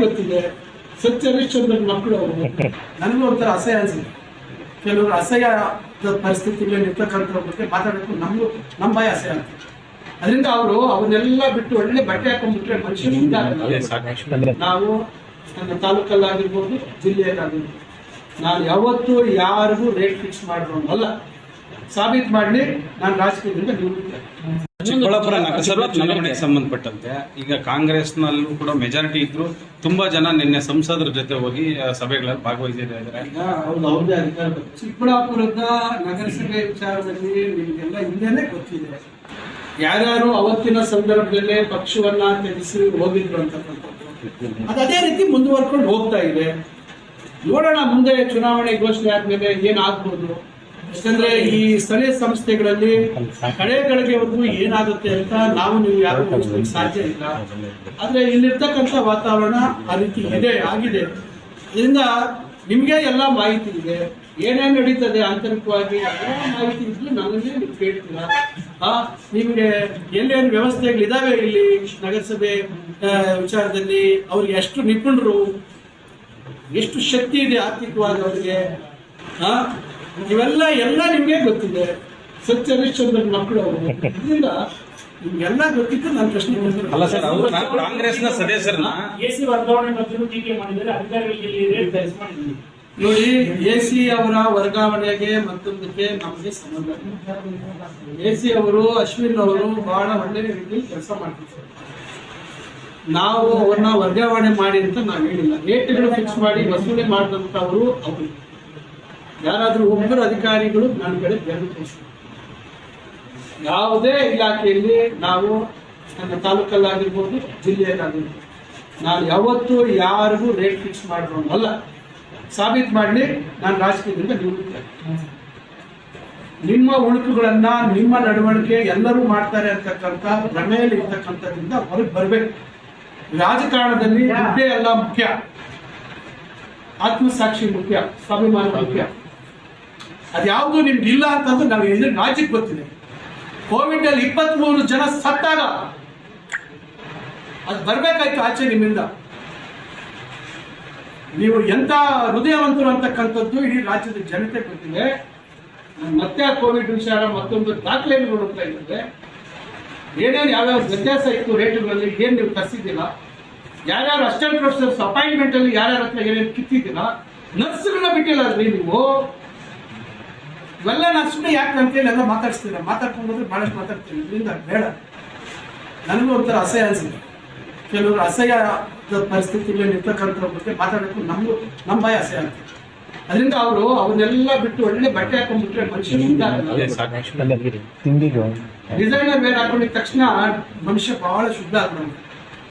ಗೊತ್ತಿದೆ. ಸತ್ಯ ಹರಿಶ್ಚಂದ್ರ ಮಕ್ಕಳು ಅವರು. ನನಗೂ ಒಂಥರ ಅಸಹ್ಯ ಅನ್ಸುತ್ತೆ. ಕೆಲವರು ಅಸಹ್ಯ ಪರಿಸ್ಥಿತಿಗಳಲ್ಲಿ ಇರ್ತಕ್ಕಂಥ ಬಗ್ಗೆ ಮಾತಾಡೋಕ್ಕೂ ನಮಗೂ ನಮ್ಮ ಭಯ ಅಸಹ್ಯ ಅಂತ ಅದರಿಂದ ಅವರು ಅವನ್ನೆಲ್ಲ ಬಿಟ್ಟು ಒಳ್ಳೆ ಬಟ್ಟೆ ಹಾಕೊಂಡ್ಬಿಟ್ರೆ ಮನುಷ್ಯರು ಇದ್ದಾರೆ ನಾವು ನನ್ನ ತಾಲೂಕಲ್ಲಾಗಿರ್ಬೋದು ಜಿಲ್ಲೆಯಲ್ಲಾಗಿರ್ಬೋದು ನಾನು ಯಾವತ್ತೂ ಯಾರಿಗೂ ರೇಟ್ ಫಿಕ್ಸ್ ಮಾಡಿರೋಲ್ಲ ಅಲ್ಲ ಸಾಬೀತು ಮಾಡಲಿ ನಾನು ರಾಜಕೀಯದಿಂದ ನಿವೃತ್ತಿ ಚಿಕ್ಕಬಳ್ಳಾಪುರ ನಗರಸಭೆ ಚುನಾವಣೆಗೆ ಸಂಬಂಧಪಟ್ಟಂತೆ ಈಗ ಕಾಂಗ್ರೆಸ್ನಲ್ಲೂ ಕೂಡ ಮೆಜಾರಿಟಿ ಇದ್ರು ತುಂಬಾ ಜನ ನಿನ್ನೆ ಸಂಸದರ ಜೊತೆ ಹೋಗಿ ಆ, ಸಭೆಗಳಲ್ಲಿ ಭಾಗವಹಿಸಿದ್ದಾರೆ ಈಗ ಅವ್ರದ್ದು ಅವ್ರದ್ದೇ ಅಧಿಕಾರ ಬರುತ್ತೆ. ಚಿಕ್ಕಬಳ್ಳಾಪುರದ ನಗರಸಭೆ ವಿಚಾರದಲ್ಲಿ ನಿಮಗೆಲ್ಲ ಹಿಂದೆನೇ ಗೊತ್ತಿದೆ. ಯಾರ್ಯಾರು ಅವತ್ತಿನ ಸಂದರ್ಭದಲ್ಲೇ ಪಕ್ಷವನ್ನ ತ್ಯಜಿಸಿ ಹೋಗಿದ್ರು ಅಂತಕ್ಕಂಥದ್ದು. ಅದು ಅದೇ ರೀತಿ ಮುಂದುವರ್ಕೊಂಡು ಹೋಗ್ತಾ ಇದೆ. ನೋಡೋಣ ಮುಂದೆ ಚುನಾವಣೆ ಘೋಷಣೆ ಆದ್ಮೇಲೆ ಏನಾಗ್ಬೋದು? ಯಾಕಂದ್ರೆ ಈ ಸ್ಥಳೀಯ ಸಂಸ್ಥೆಗಳಲ್ಲಿ ಕಡೆ ಒಂದು ಏನಾಗುತ್ತೆ ಅಂತ ನಾವು ನೀವು ಯಾರು ಸಾಧ್ಯ ಇಲ್ಲ. ಆದ್ರೆ ಇಲ್ಲಿರ್ತಕ್ಕಂಥ ವಾತಾವರಣ ಆ ರೀತಿ ಇದೆ, ಆಗಿದೆ. ಇದರಿಂದ ನಿಮಗೆ ಎಲ್ಲ ಮಾಹಿತಿ ಇದೆ. ಏನೇನು ನಡೀತದೆ ಆಂತರಿಕವಾಗಿ ಎಲ್ಲ ಮಾಹಿತಿ ಇದ್ದು ನನಗೆ ಕೇಳ್ತೀರಾ? ಆ, ನಿಮಗೆ ಎಲ್ಲೇನು ವ್ಯವಸ್ಥೆಗಳಿದಾವೆ ಇಲ್ಲಿ ನಗರಸಭೆ ವಿಚಾರದಲ್ಲಿ? ಅವ್ರಿಗೆ ಎಷ್ಟು ನಿಪುಣರು? ಎಷ್ಟು ಶಕ್ತಿ ಇದೆ ಆರ್ಥಿಕವಾಗಿ ಅವರಿಗೆ? ಇವೆಲ್ಲ ಎಲ್ಲ ನಿಮಗೆ ಗೊತ್ತಿದೆ. ಸತ್ಯ ಹರಿಶ್ಚಂದ್ರ ಮಕ್ಕಳು ಅವರು. ಇದರಿಂದ ನಿಮ್ಗೆಲ್ಲ ಗೊತ್ತಿತ್ತು ನಾನು ಪ್ರಶ್ನೆ. ಅಲ್ಲ ಸರ್ ಅವರು ಕಾಂಗ್ರೆಸ್ನ ಸದಸ್ಯರನ್ನ ಸಿ ವರ್ಗಾವಣೆ ಬಗ್ಗೆ ಟೀಕೆ ಮಾಡಿದರೆ ಅಧಿಕಾರಿಗಳಿಗೆ ನೋಡಿ ಎ ಸಿ ಅವರ ವರ್ಗಾವಣೆಗೆ ಮತ್ತೊಂದಕ್ಕೆ ನಮಗೆ ಸಂಬಂಧ ಎ ಸಿ ಅವರು ಅಶ್ವಿನ್ ಅವರು ಬಹಳ ಒಳ್ಳೆ ರೀತಿಯಲ್ಲಿ ಕೆಲಸ ಮಾಡ್ತಿದ್ದಾರೆ. ನಾವು ಅವ್ರನ್ನ ವರ್ಗಾವಣೆ ಮಾಡಿ ಅಂತ ನಾವು ಹೇಳಿಲ್ಲ. ರೇಟ್ಗಳು ಫಿಕ್ಸ್ ಮಾಡಿ ವಸೂಲಿ ಮಾಡಿದಂಥವರು ಅವರು. ಯಾರಾದರೂ ಒಬ್ಬರು ಅಧಿಕಾರಿಗಳು ನನ್ನ ಕಡೆ ಬೆರಳು ತೋರಿಸ್ತಾರೆ ಯಾವುದೇ ಇಲಾಖೆಯಲ್ಲಿ ನಾವು ನನ್ನ ತಾಲೂಕಲ್ಲಾಗಿರ್ಬೋದು ಜಿಲ್ಲೆಯಲ್ಲಾಗಿರ್ಬೋದು ನಾನು ಯಾವತ್ತೂ ಯಾರಿಗೂ ರೇಟ್ ಫಿಕ್ಸ್ ಮಾಡಿರೋನು ಅಲ್ಲ ಸಾಬೀತು ಮಾಡಲಿ ನಾನು ರಾಜಕೀಯದಿಂದ ನಿವೃತ್ತಿ ನಿಮ್ಮ ಉಳುಕುಗಳನ್ನ ನಿಮ್ಮ ನಡವಳಿಕೆ ಎಲ್ಲರೂ ಮಾಡ್ತಾರೆ ಅಂತಕ್ಕಂಥ ಭ್ರಮೆಯಲ್ಲಿ ಇರ್ತಕ್ಕಂಥದ್ರಿಂದ ಹೊರಗೆ ಬರಬೇಕು. ರಾಜಕಾರಣದಲ್ಲಿ ದುಡ್ಡೇ ಎಲ್ಲ ಮುಖ್ಯ. ಆತ್ಮಸಾಕ್ಷಿ ಮುಖ್ಯ ಸ್ವಾಭಿಮಾನ ಮುಖ್ಯ. ಅದ್ಯಾವುದು ನಿಮ್ಗೆ ಇಲ್ಲ ಅಂತಂದ್ರೆ ನಾವು ಎಲ್ಲಿ ರಾಜ್ಯಕ್ಕೆ ಗೊತ್ತಿದೆ. ಕೋವಿಡ್ ಅಲ್ಲಿ ಇಪ್ಪತ್ಮೂರು ಜನ ಸತ್ತಾಗ ಅದು ಬರ್ಬೇಕಾಯ್ತು ಆಚೆ ನಿಮ್ಮಿಂದ. ನೀವು ಎಂತ ಹೃದಯವಂತರು ಅಂತಕ್ಕಂಥದ್ದು ಇಡೀ ರಾಜ್ಯದ ಜನತೆ ಗೊತ್ತಿದೆ. ಮತ್ತೆ ಆ ಕೋವಿಡ್ ವಿಚಾರ ಮತ್ತೊಂದು ದಾಖಲೆಯನ್ನು ನೋಡುತ್ತಾ ಇದ್ದಾರೆ ಏನೇನು ಯಾವ್ಯಾವ ವ್ಯತ್ಯಾಸ ಇತ್ತು ರೇಟುಗಳಲ್ಲಿ, ಏನು ನೀವು ತರಿಸಿದ್ದೀರ? ಯಾರ್ಯಾರು ಅಸಿಸ್ಟೆಂಟ್ ಪ್ರೊಫೆಸರ್ಸ್ ಅಪಾಯಿಂಟ್ಮೆಂಟ್ ಅಲ್ಲಿ ಯಾರ್ಯಾರ ಹತ್ರ ಏನೇನು ಕಿತ್ತಿದ್ದೀರಾ? ನರ್ಸ್ಗಳನ್ನ ಬಿಟ್ಟಿಲ್ಲ ಅದ್ರಿ ನೀವು? ಇವೆಲ್ಲ ನಾನು ಸುಮ್ಮನೆ ಯಾಕೆ ಅಂತೇಳಿ ಎಲ್ಲ ಮಾತಾಡ್ಸ್ತೀರ ಮಾತಾಡ್ಕೊಂಡು ಹೋದ್ರೆ ಬಹಳಷ್ಟು ಮಾತಾಡ್ತೀನಿ. ಇದರಿಂದ ಬೇಡ. ನನಗೂ ಒಂಥರ ಅಸಹ್ಯ ಅನ್ಸುತ್ತೆ. ಕೆಲವರು ಅಸಹ್ಯ ಪರಿಸ್ಥಿತಿಯಲ್ಲಿ ನಿರ್ತಕ್ಕಂಥ ಬಗ್ಗೆ ಮಾತಾಡೋಕ್ಕೂ ನಮಗೂ ನಮ್ಮ ಭಯ ಅಸಹ್ಯ ಅಂತ ಅದರಿಂದ ಅವರು ಅವನ್ನೆಲ್ಲ ಬಿಟ್ಟು ಒಳ್ಳೆ ಬಟ್ಟೆ ಹಾಕೊಂಡ್ಬಿಟ್ರೆ ಮನುಷ್ಯ ತಿಂಡಿಗೆ ಡಿಸೈನರ್ ವೇರ್ ಹಾಕೊಂಡಿದ ತಕ್ಷಣ ಮನುಷ್ಯ ಬಹಳ ಶುದ್ಧ ಆಗ್ತಾನೆ